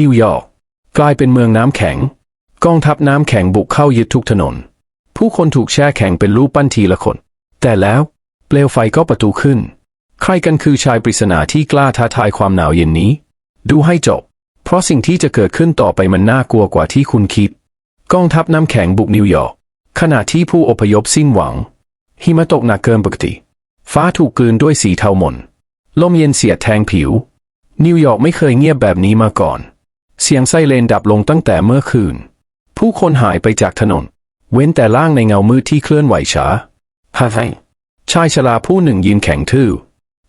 นิวยอร์กกลายเป็นเมืองน้ำแข็ง กองทัพน้ำแข็งบุกเข้ายึดทุกถนน ผู้คนถูกแช่แข็งเป็นรูปปั้นทีละคน แต่แล้วเปลวไฟก็ประตูขึ้น ใครกันคือชายปริศนาที่กล้าท้าทายความหนาวเย็นนี้ ดูให้จบ เพราะสิ่งที่จะเกิดขึ้นต่อไปมันน่ากลัวกว่าที่คุณคิด กองทัพน้ำแข็งบุกนิวยอร์กขณะที่ผู้อพยพสิ้นหวัง หิมะตกหนักเกินปกติ ฟ้าถูกกลืนด้วยสีเทาหม่นลมเย็นเสียดแทงผิว นิวยอร์กไม่เคยเงียบแบบนี้มาก่อน เสียงไซเรนดับลงตั้งแต่เมื่อคืน ผู้คนหายไปจากถนน เว้นแต่ร่างในเงามืดที่เคลื่อนไหวช้าฮ่าไชายชราผู้หนึ่งยืนแข็งทื่อ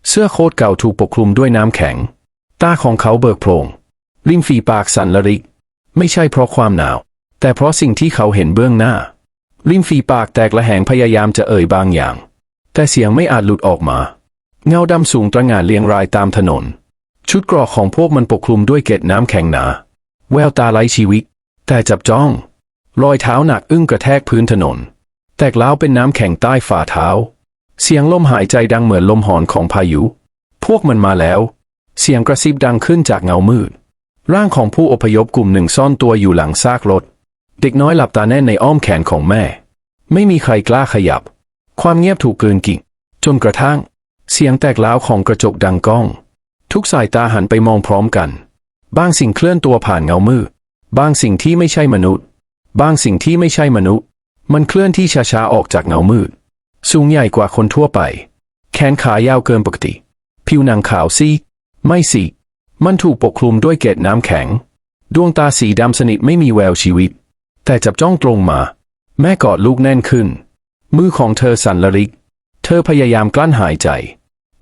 เสื้อโค้ทเก่าถูกปกคลุมด้วยน้ำแข็ง ตาของเขาเบิกโพลงริมฝีปากสั่นละริก ไม่ใช่เพราะความหนาว แต่เพราะสิ่งที่เขาเห็นเบื้องหน้า ริมฝีปากแตกละแหงพยายามจะเอ่ยบางอย่าง แต่เสียงไม่อาจหลุดออกมา เงาดำสูงตระหง่านเรียงรายตามถนน ชุดกรอกของพวกมันปกคลุมด้วยเกล็ดน้ำแข็งหนา แววตาไร้ชีวิต แต่จับจ้อง รอยเท้าหนักอึ้งกระแทกพื้นถนน แตกล้าวเป็นน้ำแข็งใต้ฝ่าเท้า เสียงลมหายใจดังเหมือนลมหอนของพายุ พวกมันมาแล้ว เสียงกระซิบดังขึ้นจากเงามืด ร่างของผู้อพยพกลุ่มหนึ่งซ่อนตัวอยู่หลังซากรถ เด็กน้อยหลับตาแน่นในอ้อมแขนของแม่ ไม่มีใครกล้าขยับ ความเงียบถูกกลืนกิ่งจนกระทั่ง เสียงแตกล้าวของกระจกดังก้อง ทุกสายตาหันไปมองพร้อมกัน บางสิ่งเคลื่อนตัวผ่านเงามืดบางสิ่งที่ไม่ใช่มนุษย์ บางสิ่งที่ไม่ใช่มนุษย์ มันเคลื่อนที่ช้าๆออกจากเงามืด สูงใหญ่กว่าคนทั่วไป แขนขายาวเกินปกติ ผิวหนังขาวซีไม่สิมันถูกปกคลุมด้วยเกล็ดน้ำแข็ง ดวงตาสีดำสนิทไม่มีแววชีวิต แต่จับจ้องตรงมา แม่กอดลูกแน่นขึ้น มือของเธอสั่นละริก เธอพยายามกลั้นหายใจ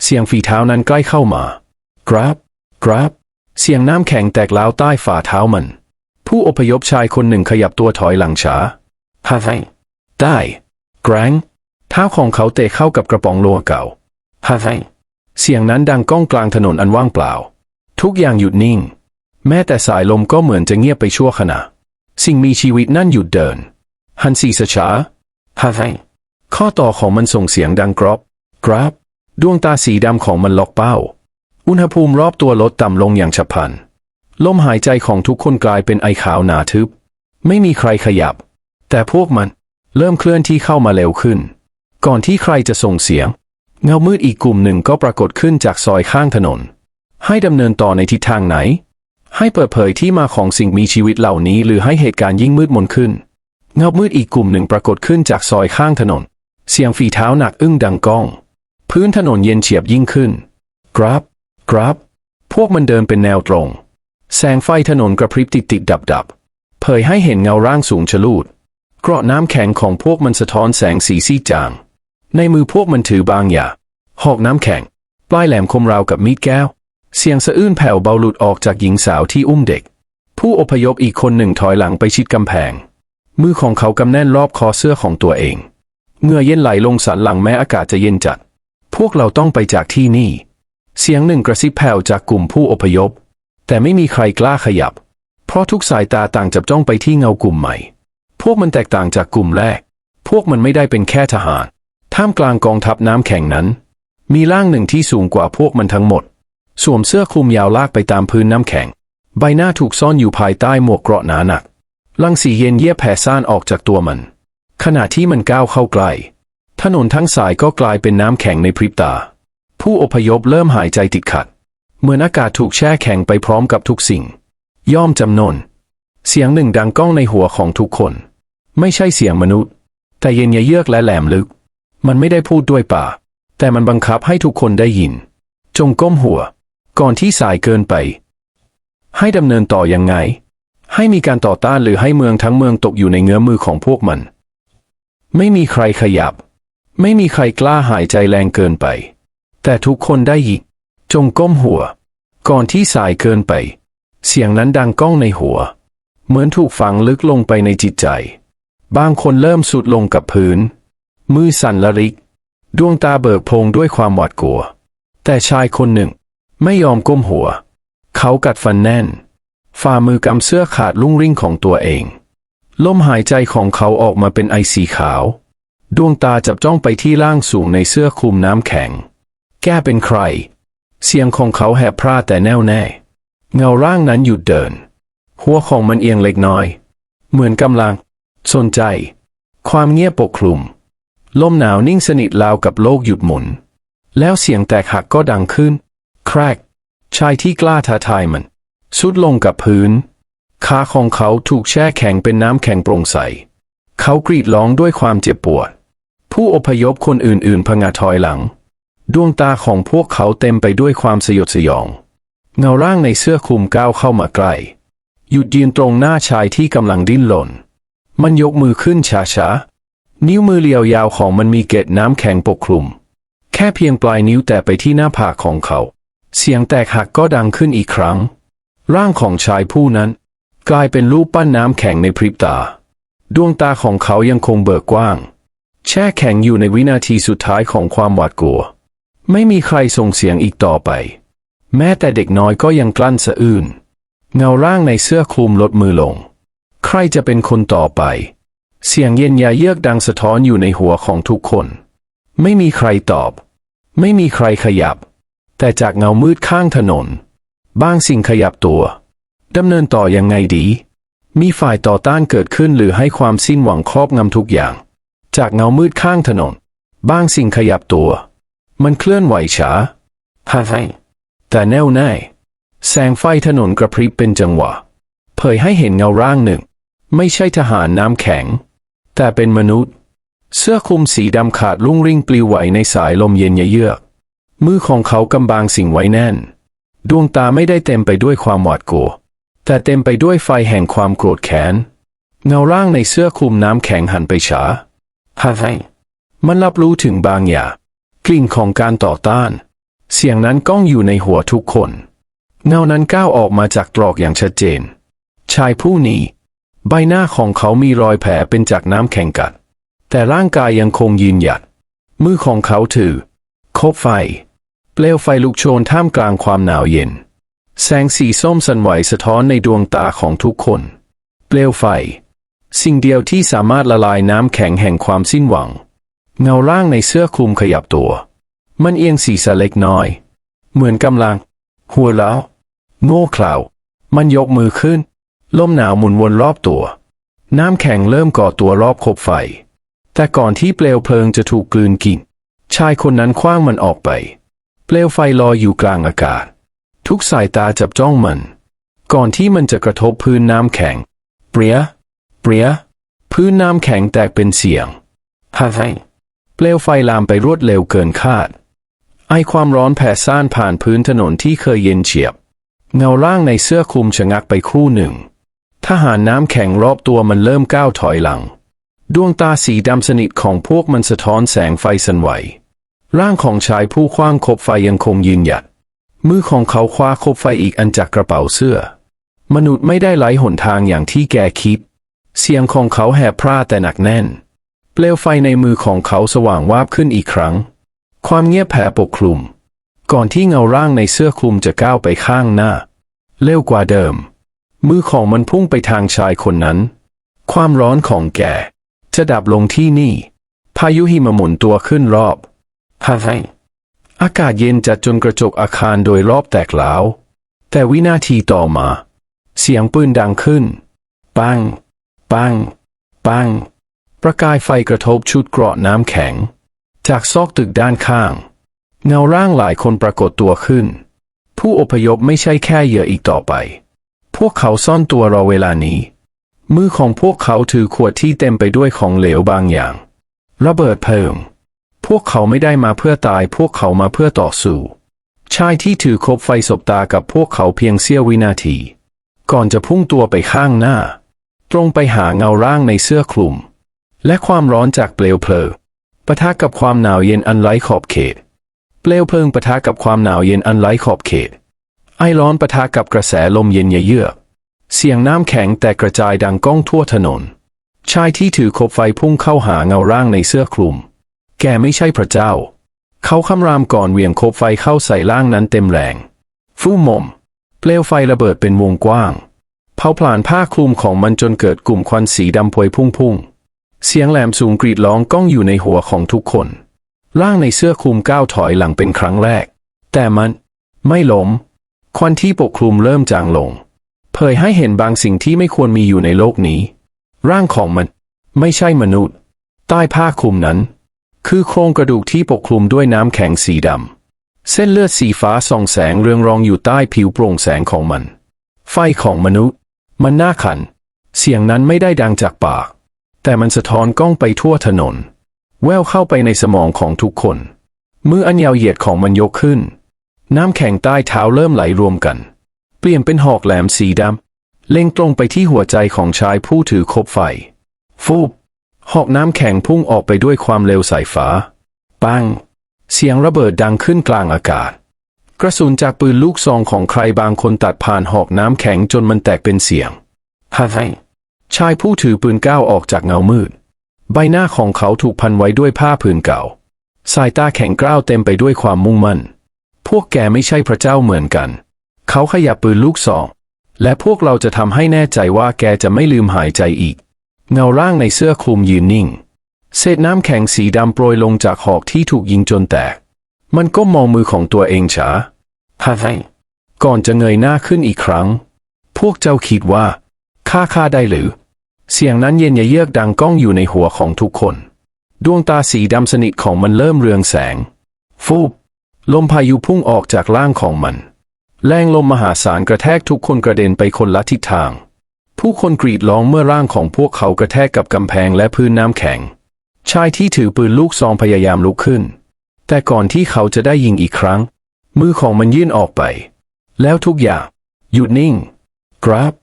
เสียงฝีเท้านั้นใกล้เข้ามา กราบกราบเสียงน้ำแข็งแตกล้าวใต้ฝ่าเท้ามัน ผู้อพยพชายคนหนึ่งขยับตัวถอยหลังช้าฮ่าไได้แกรงเท้าของเขาเตะเข้ากับกระป๋องโลหะเก่าฮ่าไเสียงนั้นดังก้องกลางถนนอันว่างเปล่า ทุกอย่างหยุดนิ่ง แม้แต่สายลมก็เหมือนจะเงียบไปชั่วขณะ สิ่งมีชีวิตนั่นหยุดเดิน ฮันซีสช้าฮ่าไข้อต่อของมันส่งเสียงดังกรอบ กราบ ดวงตาสีดำของมันล็อกเป้า อุณหภูมิรอบตัวลดต่ำลงอย่างฉับพลัน ลมหายใจของทุกคนกลายเป็นไอขาวหนาทึบ ไม่มีใครขยับ แต่พวกมันเริ่มเคลื่อนที่เข้ามาเร็วขึ้น ก่อนที่ใครจะส่งเสียง เงามืดอีกกลุ่มหนึ่งก็ปรากฏขึ้นจากซอยข้างถนน ให้ดำเนินต่อในทิศทางไหน ให้เปิดเผยที่มาของสิ่งมีชีวิตเหล่านี้ หรือให้เหตุการณ์ยิ่งมืดมนขึ้น เงามืดอีกกลุ่มหนึ่งปรากฏขึ้นจากซอยข้างถนน เสียงฝีเท้าหนักอึ้งดังก้อง พื้นถนนเย็นเฉียบยิ่งขึ้น กราบ กราบพวกมันเดินเป็นแนวตรง แสงไฟถนนกระพริบติดติดดับดับเผยให้เห็นเงาร่างสูงชะลูดเกราะน้ำแข็งของพวกมันสะท้อนแสงสีซีดจาง ในมือพวกมันถือบางอย่างหอกน้ำแข็ง ปลายแหลมคมราวกับมีดแก้ว เสียงสะอื้นแผ่วเบาหลุดออกจากหญิงสาวที่อุ้มเด็ก ผู้อพยพอีกคนหนึ่งถอยหลังไปชิดกำแพง มือของเขากำแน่นรอบคอเสื้อของตัวเองเงื่อเย็นไหลลงสันหลังแม้อากาศจะเย็นจัด พวกเราต้องไปจากที่นี่ เสียงหนึ่งกระซิบแผ่วจากกลุ่มผู้อพยพ แต่ไม่มีใครกล้าขยับ เพราะทุกสายตาต่างจับจ้องไปที่เงากลุ่มใหม่ พวกมันแตกต่างจากกลุ่มแรก พวกมันไม่ได้เป็นแค่ทหาร ท่ามกลางกองทัพน้ำแข็งนั้น มีร่างหนึ่งที่สูงกว่าพวกมันทั้งหมด สวมเสื้อคลุมยาวลากไปตามพื้นน้ำแข็ง ใบหน้าถูกซ่อนอยู่ภายใต้หมวกเกราะหนาหนักรังสีเย็นเยียบแผ่ซ่านออกจากตัวมัน ขณะที่มันก้าวเข้าใกล้ ถนนทั้งสายก็กลายเป็นน้ำแข็งในพริบตา ผู้อพยพเริ่มหายใจติดขัด เหมือนอากาศถูกแช่แข็งไปพร้อมกับทุกสิ่ง ย่อมจำนน เสียงหนึ่งดังก้องในหัวของทุกคน ไม่ใช่เสียงมนุษย์ แต่เย็นยะเยือกและแหลมลึก มันไม่ได้พูดด้วยปากแต่มันบังคับให้ทุกคนได้ยิน จงก้มหัว ก่อนที่สายเกินไป ให้ดำเนินต่อยังไง ให้มีการต่อต้านหรือให้เมืองทั้งเมืองตกอยู่ในเงื้อมือของพวกมัน ไม่มีใครขยับ ไม่มีใครกล้าหายใจแรงเกินไป แต่ทุกคนได้ยินจงก้มหัว ก่อนที่สายเกินไป เสียงนั้นดังก้องในหัว เหมือนถูกฝังลึกลงไปในจิตใจ บางคนเริ่มสุดลงกับพื้น มือสั่นละริก ดวงตาเบิกโพงด้วยความหวาดกลัว แต่ชายคนหนึ่ง ไม่ยอมก้มหัว เขากัดฟันแน่น ฝ่ามือกำเสื้อขาดลุ่งริ่งของตัวเอง ลมหายใจของเขาออกมาเป็นไอสีขาว ดวงตาจับจ้องไปที่ร่างสูงในเสื้อคลุมน้ำแข็ง แกเป็นใคร เสียงของเขาแหบพร่าแต่แน่วแน่ เงาร่างนั้นหยุดเดิน หัวของมันเอียงเล็กน้อย เหมือนกำลัง สนใจ ความเงียบปกคลุม ลมหนาวนิ่งสนิทราวกับโลกหยุดหมุน แล้วเสียงแตกหักก็ดังขึ้น แครก ชายที่กล้าท้าทายมัน สุดลงกับพื้นขาของเขาถูกแช่แข็งเป็นน้ำแข็งโปร่งใส เขากรีดร้องด้วยความเจ็บปวด ผู้อพยพคนอื่นๆพงาถอยหลัง ดวงตาของพวกเขาเต็มไปด้วยความสยดสยอง เงาร่างในเสื้อคลุมก้าวเข้ามาใกล้หยุดยืนตรงหน้าชายที่กำลังดิ้นรนมันยกมือขึ้นช้าๆนิ้วมือเรียวยาวของมันมีเกล็ดน้ำแข็งปกคลุม แค่เพียงปลายนิ้วแตะไปที่หน้าผากของเขา เสียงแตกหักก็ดังขึ้นอีกครั้ง ร่างของชายผู้นั้น กลายเป็นรูปปั้นน้ำแข็งในพริบตา ดวงตาของเขายังคงเบิกกว้าง แช่แข็งอยู่ในวินาทีสุดท้ายของความหวาดกลัว ไม่มีใครส่งเสียงอีกต่อไป แม้แต่เด็กน้อยก็ยังกลั้นสะอื้นเงาร่างในเสื้อคลุมลดมือลง ใครจะเป็นคนต่อไป เสียงเย็นยาเยือกดังสะท้อนอยู่ในหัวของทุกคน ไม่มีใครตอบ ไม่มีใครขยับ แต่จากเงามืดข้างถนน บางสิ่งขยับตัวดำเนินต่อยังไงดี มีฝ่ายต่อต้านเกิดขึ้นหรือให้ความสิ้นหวังครอบงำทุกอย่าง จากเงามืดข้างถนน บางสิ่งขยับตัว มันเคลื่อนไหวช้าฮ่าไแต่แน่วแน่แสงไฟถนนกระพริบเป็นจังหวะ เผยให้เห็นเงาร่างหนึ่ง ไม่ใช่ทหารน้ำแข็ง แต่เป็นมนุษย์ เสื้อคลุมสีดำขาดลุ่งริ่งปลิวไหวในสายลมเย็นเยือก มือของเขากำบางสิ่งไว้แน่น ดวงตาไม่ได้เต็มไปด้วยความหวาดกลัว แต่เต็มไปด้วยไฟแห่งความโกรธแค้น เงาร่างในเสื้อคลุมน้ำแข็งหันไปช้าฮ่าไมันรับรู้ถึงบางอย่าง กลิ่นของการต่อต้าน เสียงนั้นก้องอยู่ในหัวทุกคน เงานั้นก้าวออกมาจากตรอกอย่างชัดเจน ชายผู้นี้ ใบหน้าของเขามีรอยแผลเป็นจากน้ำแข็งกัด แต่ร่างกายยังคงยืนหยัด มือของเขาถือ คบไฟ เปลวไฟลุกโชนท่ามกลางความหนาวเย็น แสงสีส้มสั่นไหวสะท้อนในดวงตาของทุกคน เปลวไฟ สิ่งเดียวที่สามารถละลายน้ำแข็งแห่งความสิ้นหวัง เงาร่างในเสื้อคลุมขยับตัว มันเอียงศีรษะเล็กน้อย เหมือนกำลัง หัวแล้วโง่เขลามันยกมือขึ้น ลมหนาวหมุนวนรอบตัว น้ำแข็งเริ่มก่อตัวรอบคบไฟ แต่ก่อนที่เปลวเพลิงจะถูกกลืนกิน ชายคนนั้นคว้างมันออกไป เปลวไฟลอยอยู่กลางอากาศ ทุกสายตาจับจ้องมัน ก่อนที่มันจะกระทบพื้นน้ำแข็ง เปรีย เปรีย พื้นน้ำแข็งแตกเป็นเสียงฮ่าไเปลวไฟลามไปรวดเร็วเกินคาด ไอความร้อนแผ่ซ่านผ่านพื้นถนนที่เคยเย็นเฉียบ เงาร่างในเสื้อคลุมชะงักไปครู่หนึ่ง ทหารน้ำแข็งรอบตัวมันเริ่มก้าวถอยหลัง ดวงตาสีดำสนิทของพวกมันสะท้อนแสงไฟสันไหว ร่างของชายผู้คว้างคบไฟยังคงยืนหยัด มือของเขาคว้าคบไฟอีกอันจากกระเป๋าเสื้อ มนุษย์ไม่ได้ไหลหนทางอย่างที่แกคิด เสียงของเขาแหบพร่าแต่หนักแน่น เปลวไฟในมือของเขาสว่างวาบขึ้นอีกครั้ง ความเงียบแผ่ปกคลุม ก่อนที่เงาร่างในเสื้อคลุมจะก้าวไปข้างหน้า เร็วกว่าเดิม มือของมันพุ่งไปทางชายคนนั้น ความร้อนของแกจะดับลงที่นี่ พายุหิมะหมุนตัวขึ้นรอบฮ่าไอากาศเย็นจัดจนกระจกอาคารโดยรอบแตกหลาวแต่วินาทีต่อมา เสียงปืนดังขึ้น ปัง ปัง ปัง ประกายไฟกระทบชุดเกราะน้ำแข็ง จากซอกตึกด้านข้าง เงาร่างหลายคนปรากฏตัวขึ้น ผู้อพยพไม่ใช่แค่เหยื่ออีกต่อไป พวกเขาซ่อนตัวรอเวลานี้ มือของพวกเขาถือขวดที่เต็มไปด้วยของเหลวบางอย่าง ระเบิดเพลิง พวกเขาไม่ได้มาเพื่อตาย พวกเขามาเพื่อต่อสู้ ชายที่ถือคบไฟสบตากับพวกเขาเพียงเสี้ยววินาที ก่อนจะพุ่งตัวไปข้างหน้า ตรงไปหาเงาร่างในเสื้อคลุม และความร้อนจากเปลวเพลิงปะทะกับความหนาวเย็นอันไร้ขอบเขต เปลวเพลิงปะทะกับความหนาวเย็นอันไร้ขอบเขต ไอร้อนปะทะกับกระแสลมเย็นเยือกเสียงน้ำแข็งแตกกระจายดังก้องทั่วถนน ชายที่ถือคบไฟพุ่งเข้าหาเงาร่างในเสื้อคลุม แกไม่ใช่พระเจ้า เขาคำรามก่อนเหวี่ยงคบไฟเข้าใส่ร่างนั้นเต็มแรง ฟู่หมม เปลวไฟระเบิดเป็นวงกว้าง เผาผลาญผ้าคลุมของมันจนเกิดกลุ่มควันสีดำพวยพุ่งพุ่ง เสียงแหลมสูงกรีดร้องก้องอยู่ในหัวของทุกคน ร่างในเสื้อคลุมก้าวถอยหลังเป็นครั้งแรก แต่มันไม่ล้ม ควันที่ปกคลุมเริ่มจางลง เผยให้เห็นบางสิ่งที่ไม่ควรมีอยู่ในโลกนี้ ร่างของมัน ไม่ใช่มนุษย์ ใต้ผ้าคลุมนั้น คือโครงกระดูกที่ปกคลุมด้วยน้ำแข็งสีดำ เส้นเลือดสีฟ้าส่องแสงเรืองรองอยู่ใต้ผิวโปร่งแสงของมัน ไฟของมนุษย์ มันน่าขัน เสียงนั้นไม่ได้ดังจากปาก แต่มันสะท้อนกล้องไปทั่วถนน แววเข้าไปในสมองของทุกคน มืออันยาวเหยียดของมันยกขึ้น น้ำแข็งใต้เท้าเริ่มไหลรวมกัน เปลี่ยนเป็นหอกแหลมสีดำเล็งตรงไปที่หัวใจของชายผู้ถือคบไฟ ฟูบหอกน้ำแข็งพุ่งออกไปด้วยความเร็วสายฟ้า ปัง เสียงระเบิดดังขึ้นกลางอากาศ กระสุนจากปืนลูกซองของใครบางคนตัดผ่านหอกน้ำแข็งจนมันแตกเป็นเสียงฮ่าไชายผู้ถือปืนก้าวออกจากเงามืด ใบหน้าของเขาถูกพันไว้ด้วยผ้าผืนเก่า สายตาแข็งกร้าวเต็มไปด้วยความมุ่งมั่น พวกแกไม่ใช่พระเจ้าเหมือนกัน เขาขยับปืนลูกซอง และพวกเราจะทำให้แน่ใจว่าแกจะไม่ลืมหายใจอีก เงาร่างในเสื้อคลุมยืนนิ่ง เศษน้ำแข็งสีดำโปรยลงจากหอกที่ถูกยิงจนแตก มันก็มองมือของตัวเองช้าฮ่าไก่อนจะเงยหน้าขึ้นอีกครั้ง พวกเจ้าคิดว่าฆ่าข้าได้หรือ เสียงนั้นเย็นเยือกดังก้องอยู่ในหัวของทุกคน ดวงตาสีดำสนิทของมันเริ่มเรืองแสง ฟูบ ลมพายุพุ่งออกจากร่างของมัน แรงลมมหาศาลกระแทกทุกคนกระเด็นไปคนละทิศทาง ผู้คนกรีดร้องเมื่อร่างของพวกเขากระแทกกับกำแพงและพื้นน้ำแข็ง ชายที่ถือปืนลูกซองพยายามลุกขึ้น แต่ก่อนที่เขาจะได้ยิงอีกครั้ง มือของมันยื่นออกไป แล้วทุกอย่างหยุดนิ่ง กราบ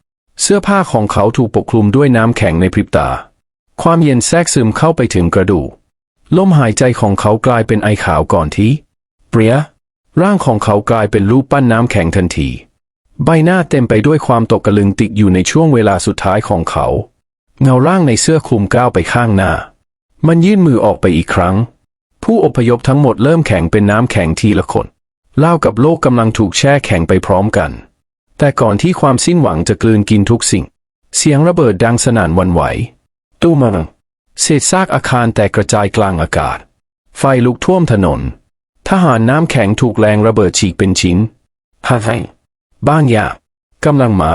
เสื้อผ้าของเขาถูกปกคลุมด้วยน้ำแข็งในพริบตา ความเย็นแทรกซึมเข้าไปถึงกระดูกลมหายใจของเขากลายเป็นไอขาวก่อนที่ เปรียร่างของเขากลายเป็นรูปปั้นน้ำแข็งทันที ใบหน้าเต็มไปด้วยความตกกระลึงติดอยู่ในช่วงเวลาสุดท้ายของเขา เงาร่างในเสื้อคลุมก้าวไปข้างหน้า มันยื่นมือออกไปอีกครั้ง ผู้อพยพทั้งหมดเริ่มแข็งเป็นน้ำแข็งทีละคนเล่ากับโลกกำลังถูกแช่แข็งไปพร้อมกัน แต่ก่อนที่ความสิ้นหวังจะกลืนกินทุกสิ่ง เสียงระเบิดดังสนั่นหวันไหว ตู้มังเศษซากอาคารแตกกระจายกลางอากาศ ไฟลุกท่วมถนน ทหารน้ำแข็งถูกแรงระเบิดฉีกเป็นชิ้นฮ่าไบางอย่างกำลังมา